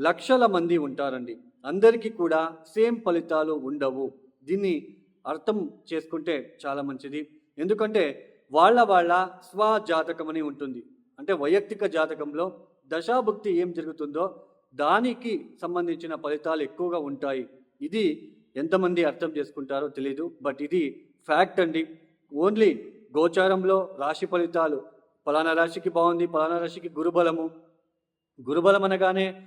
లక్షల మంది ఉంటారండి. అందరికీ కూడా సేమ్ ఫలితాలు ఉండవు. దీన్ని అర్థం చేసుకుంటే చాలా మంచిది. ఎందుకంటే వాళ్ళ వాళ్ళ స్వజాతకం అని ఉంటుంది. అంటే వైయక్తిక జాతకంలో దశాభుక్తి ఏం జరుగుతుందో దానికి సంబంధించిన ఫలితాలు ఎక్కువగా ఉంటాయి. ఇది ఎంతమంది అర్థం చేసుకుంటారో తెలియదు బట్ ఇది ఫ్యాక్ట్ అండి. ఓన్లీ గోచారంలో రాశి ఫలితాలు. ఫలానా రాశికి బాగుంది ఫలానా రాశికి గురుబలము. గురుబలం అనగానే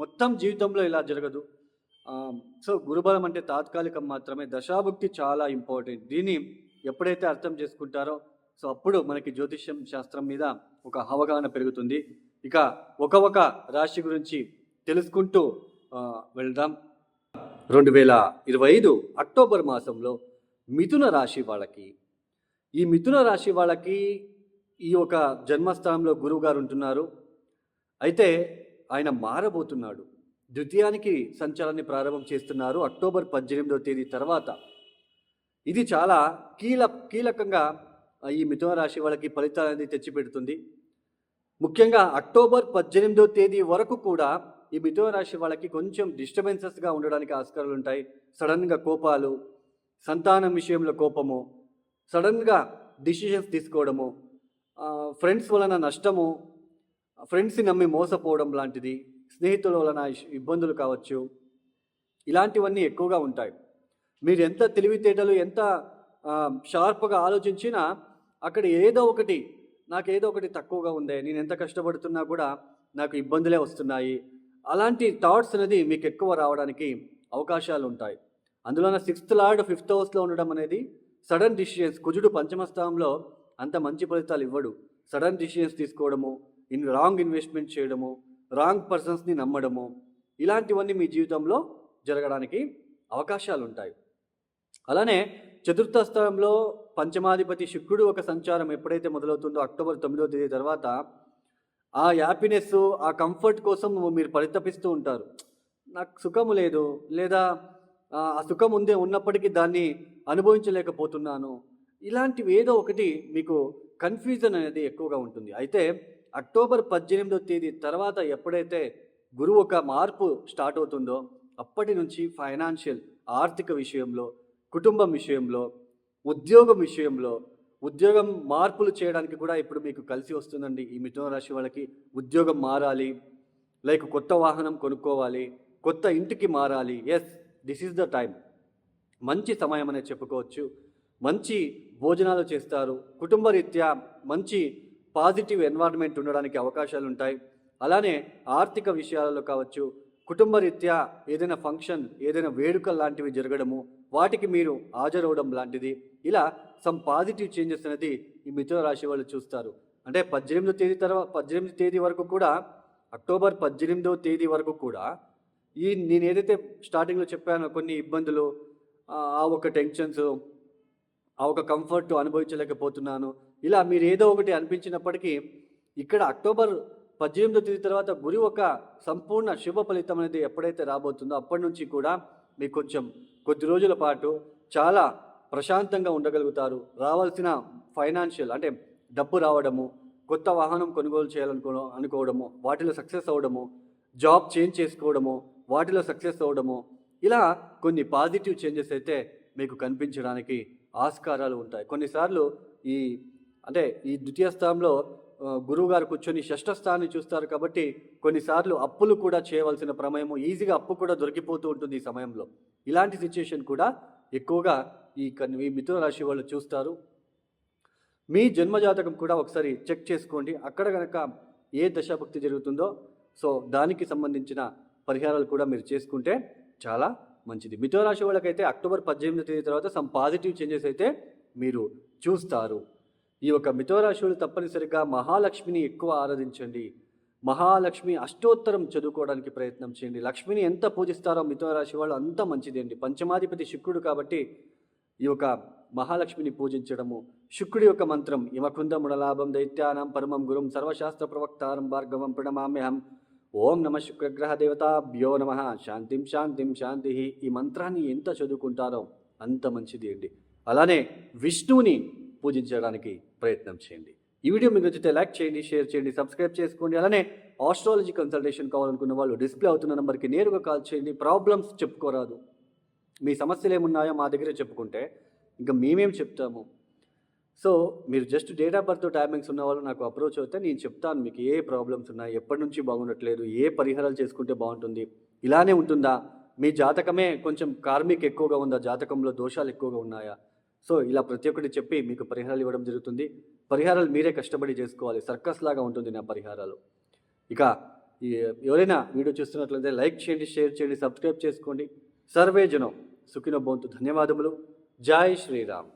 మొత్తం జీవితంలో ఇలా జరగదు. సో గురుబలం అంటే తాత్కాలికం మాత్రమే. దశాభుక్తి చాలా ఇంపార్టెంట్. దీన్ని ఎప్పుడైతే అర్థం చేసుకుంటారో సో అప్పుడు మనకి జ్యోతిష్యం శాస్త్రం మీద ఒక అవగాహన పెరుగుతుంది. ఇక ఒక ఒక రాశి గురించి తెలుసుకుంటూ వెళ్దాం. రెండు వేల ఇరవై ఐదు అక్టోబర్ మాసంలో మిథున రాశి వాళ్ళకి ఈ మిథున రాశి వాళ్ళకి ఈ ఒక జన్మస్థానంలో గురువుగారు ఉంటున్నారు. అయితే ఆయన మారబోతున్నాడు. ద్వితీయానికి సంచారాన్ని ప్రారంభం చేస్తున్నారు అక్టోబర్ పద్దెనిమిదవ తేదీ తర్వాత. ఇది చాలా కీల కీలకంగా ఈ మిథున రాశి వాళ్ళకి ఫలితాలని తెచ్చిపెడుతుంది. ముఖ్యంగా అక్టోబర్ పద్దెనిమిదవ తేదీ వరకు కూడా ఈ మిథున రాశి వాళ్ళకి కొంచెం డిస్టర్బెన్సెస్గా ఉండడానికి ఆస్కారాలు ఉంటాయి. సడన్గా కోపాలు సంతానం విషయంలో కోపము సడన్గా డిసిషన్స్ తీసుకోవడము ఫ్రెండ్స్ వలన నష్టము ఫ్రెండ్స్ని నమ్మి మోసపోవడం లాంటిది స్నేహితుల వలన ఇబ్బందులు కావచ్చు ఇలాంటివన్నీ ఎక్కువగా ఉంటాయి. మీరు ఎంత తెలివితేటలు ఎంత షార్ప్గా ఆలోచించినా అక్కడ ఏదో ఒకటి నాకు ఏదో ఒకటి తక్కువగా ఉంది నేను ఎంత కష్టపడుతున్నా కూడా నాకు ఇబ్బందులే వస్తున్నాయి. అలాంటి థాట్స్ అనేది మీకు ఎక్కువ రావడానికి అవకాశాలు ఉంటాయి. అందులోన సిక్స్త్ లార్డ్ ఫిఫ్త్ హౌస్లో ఉండడం అనేది సడన్ డిసిషన్స్ కుజుడు పంచమ స్థానంలో అంత మంచి ఫలితాలు ఇవ్వడు. సడన్ డిసిషన్స్ తీసుకోవడము ఇన్ రాంగ్ ఇన్వెస్ట్మెంట్ చేయడము రాంగ్ పర్సన్స్ని నమ్మడము ఇలాంటివన్నీ మీ జీవితంలో జరగడానికి అవకాశాలు ఉంటాయి అలానే చతుర్థ స్థలంలో పంచమాధిపతి శుక్రుడు ఒక సంచారం ఎప్పుడైతే మొదలవుతుందో అక్టోబర్ తొమ్మిదో తేదీ తర్వాత ఆ హ్యాపీనెస్ ఆ కంఫర్ట్ కోసం మీరు పరితపిస్తూ ఉంటారు. నాకు సుఖము లేదు లేదా ఆ సుఖం ఉందే ఉన్నప్పటికీ దాన్ని అనుభవించలేకపోతున్నాను. ఇలాంటివి ఏదో ఒకటి మీకు కన్ఫ్యూజన్ అనేది ఎక్కువగా ఉంటుంది. అయితే అక్టోబర్ పద్దెనిమిదో తేదీ తర్వాత ఎప్పుడైతే గురువు ఒక మార్పు స్టార్ట్ అవుతుందో అప్పటి నుంచి ఫైనాన్షియల్ ఆర్థిక విషయంలో కుటుంబం విషయంలో ఉద్యోగం విషయంలో ఉద్యోగం మార్పులు చేయడానికి కూడా ఇప్పుడు మీకు కలిసి వస్తుందండి. ఈ మిథున రాశి వాళ్ళకి ఉద్యోగం మారాలి లైక్ కొత్త వాహనం కొనుక్కోవాలి కొత్త ఇంటికి మారాలి. Yes this is the time మంచి సమయం అనే చెప్పుకోవచ్చు. మంచి భోజనాలు చేస్తారు. కుటుంబ రీత్యా మంచి పాజిటివ్ ఎన్వైర్న్మెంట్ ఉండడానికి అవకాశాలు ఉంటాయి. అలానే ఆర్థిక విషయాలలో కావచ్చు కుటుంబ రీత్యా ఏదైనా ఫంక్షన్ ఏదైనా వేడుక లాంటివి జరగడము వాటికి మీరు హాజరవడం లాంటిది. ఇలా సమ్ పాజిటివ్ చేంజెస్ అనేది ఈ మిథున రాశి వాళ్ళు చూస్తారు. అంటే పద్దెనిమిదో తేదీ తర్వాత పద్దెనిమిది తేదీ వరకు కూడా అక్టోబర్ పద్దెనిమిదవ తేదీ వరకు కూడా ఈ నేను ఏదైతే స్టార్టింగ్లో చెప్పానో కొన్ని ఇబ్బందులు ఆ ఆ ఒక టెన్షన్స్ ఆ ఒక కంఫర్ట్ అనుభవించలేకపోతున్నాను. ఇలా మీరు ఏదో ఒకటి అనిపించినప్పటికీ ఇక్కడ అక్టోబర్ పద్దెనిమిదో తేదీ తర్వాత గురి ఒక సంపూర్ణ శుభ ఫలితం అనేది ఎప్పుడైతే రాబోతుందో అప్పటి నుంచి కూడా మీకు కొంచెం కొద్ది రోజుల పాటు చాలా ప్రశాంతంగా ఉండగలుగుతారు. రావాల్సిన ఫైనాన్షియల్ అంటే డబ్బు రావడము కొత్త వాహనం కొనుగోలు చేయాలనుకో అనుకోవడము వాటిలో సక్సెస్ అవ్వడము జాబ్ చేంజ్ చేసుకోవడము వాటిలో సక్సెస్ అవ్వడము ఇలా కొన్ని పాజిటివ్ చేంజెస్ అయితే మీకు కనిపించడానికి ఆస్కారాలు ఉంటాయి. కొన్నిసార్లు ఈ అంటే ఈ ద్వితీయ స్థానంలో గురువుగారు గురువు గారు కూర్చొని షష్ఠ స్థానాన్ని చూస్తారు కాబట్టి కొన్నిసార్లు అప్పులు కూడా చేయవలసిన ప్రమేయము ఈజీగా అప్పు కూడా దొరికిపోతూ ఉంటుంది ఈ సమయంలో. ఇలాంటి సిచ్యుయేషన్ కూడా ఎక్కువగా ఈ ఈ మిథున రాశి వాళ్ళు చూస్తారు. మీ జన్మజాతకం కూడా ఒకసారి చెక్ చేసుకోండి. అక్కడ కనుక ఏ దశాభక్తి జరుగుతుందో సో దానికి సంబంధించిన పరిహారాలు కూడా మీరు చేసుకుంటే చాలా మంచిది. మిథున రాశి వాళ్ళకైతే అక్టోబర్ పద్దెనిమిది తేదీ తర్వాత సమ్ పాజిటివ్ చేంజెస్ అయితే మీరు చూస్తారు. ఈ యొక్క మిథున వాళ్ళు తప్పనిసరిగా మహాలక్ష్మిని ఎక్కువ ఆరాధించండి. మహాలక్ష్మి అష్టోత్తరం చదువుకోవడానికి ప్రయత్నం చేయండి. లక్ష్మిని ఎంత పూజిస్తారో మిథున రాశి వాళ్ళు అంత మంచిది అండి పంచమాధిపతి శుక్రుడు కాబట్టి ఈ యొక్క మహాలక్ష్మిని పూజించడము. శుక్రుడి యొక్క మంత్రం ఇమకుందముడలాభం దైత్యానం పరమం గురుం సర్వశాస్త్ర ప్రవక్తారం భార్గవం ప్రణమామ్యహం ఓం నమ శుక్రగ్రహ దేవతాభ్యో నమ. శాంతిం శాంతిం శాంతి. ఈ మంత్రాన్ని ఎంత చదువుకుంటారో అంత మంచిది అండి. అలానే విష్ణువుని పూజించడానికి ప్రయత్నం చేయండి. ఈ వీడియో మీకు నచ్చితే లైక్ చేయండి షేర్ చేయండి సబ్స్క్రైబ్ చేసుకోండి. అలానే ఆస్ట్రాలజీ కన్సల్టేషన్ కావాలనుకున్న వాళ్ళు డిస్ప్లే అవుతున్న నెంబర్కి నేరుగా కాల్ చేయండి. ప్రాబ్లమ్స్ చెప్పుకోరాదు. మీ సమస్యలు ఏమున్నాయో మా దగ్గర చెప్పుకుంటే ఇంకా మేమేం చెప్తాము? సో మీరు just date of birth timings ఉన్న వాళ్ళు నాకు అప్రోచ్ అవుతే నేను చెప్తాను మీకు ఏ ప్రాబ్లమ్స్ ఉన్నాయి ఎప్పటి నుంచి బాగుండట్లేదు ఏ పరిహారాలు చేసుకుంటే బాగుంటుంది ఇలానే ఉంటుందా? మీ జాతకమే కొంచెం కార్మిక్ ఎక్కువగా ఉందా? జాతకంలో దోషాలు ఎక్కువగా ఉన్నాయా? సో ఇలా ప్రతి ఒక్కటి చెప్పి మీకు పరిహారాలు ఇవ్వడం జరుగుతుంది. పరిహారాలు మీరే కష్టపడి చేసుకోవాలి. సర్కస్ లాగా ఉంటుంది నా పరిహారాలు. ఇక ఈ ఎవరైనా వీడియో చూస్తున్నట్లయితే లైక్ చేయండి షేర్ చేయండి సబ్స్క్రైబ్ చేసుకోండి. సర్వే జనం సుఖినో బొంతు ధన్యవాదములు. జై శ్రీరామ్.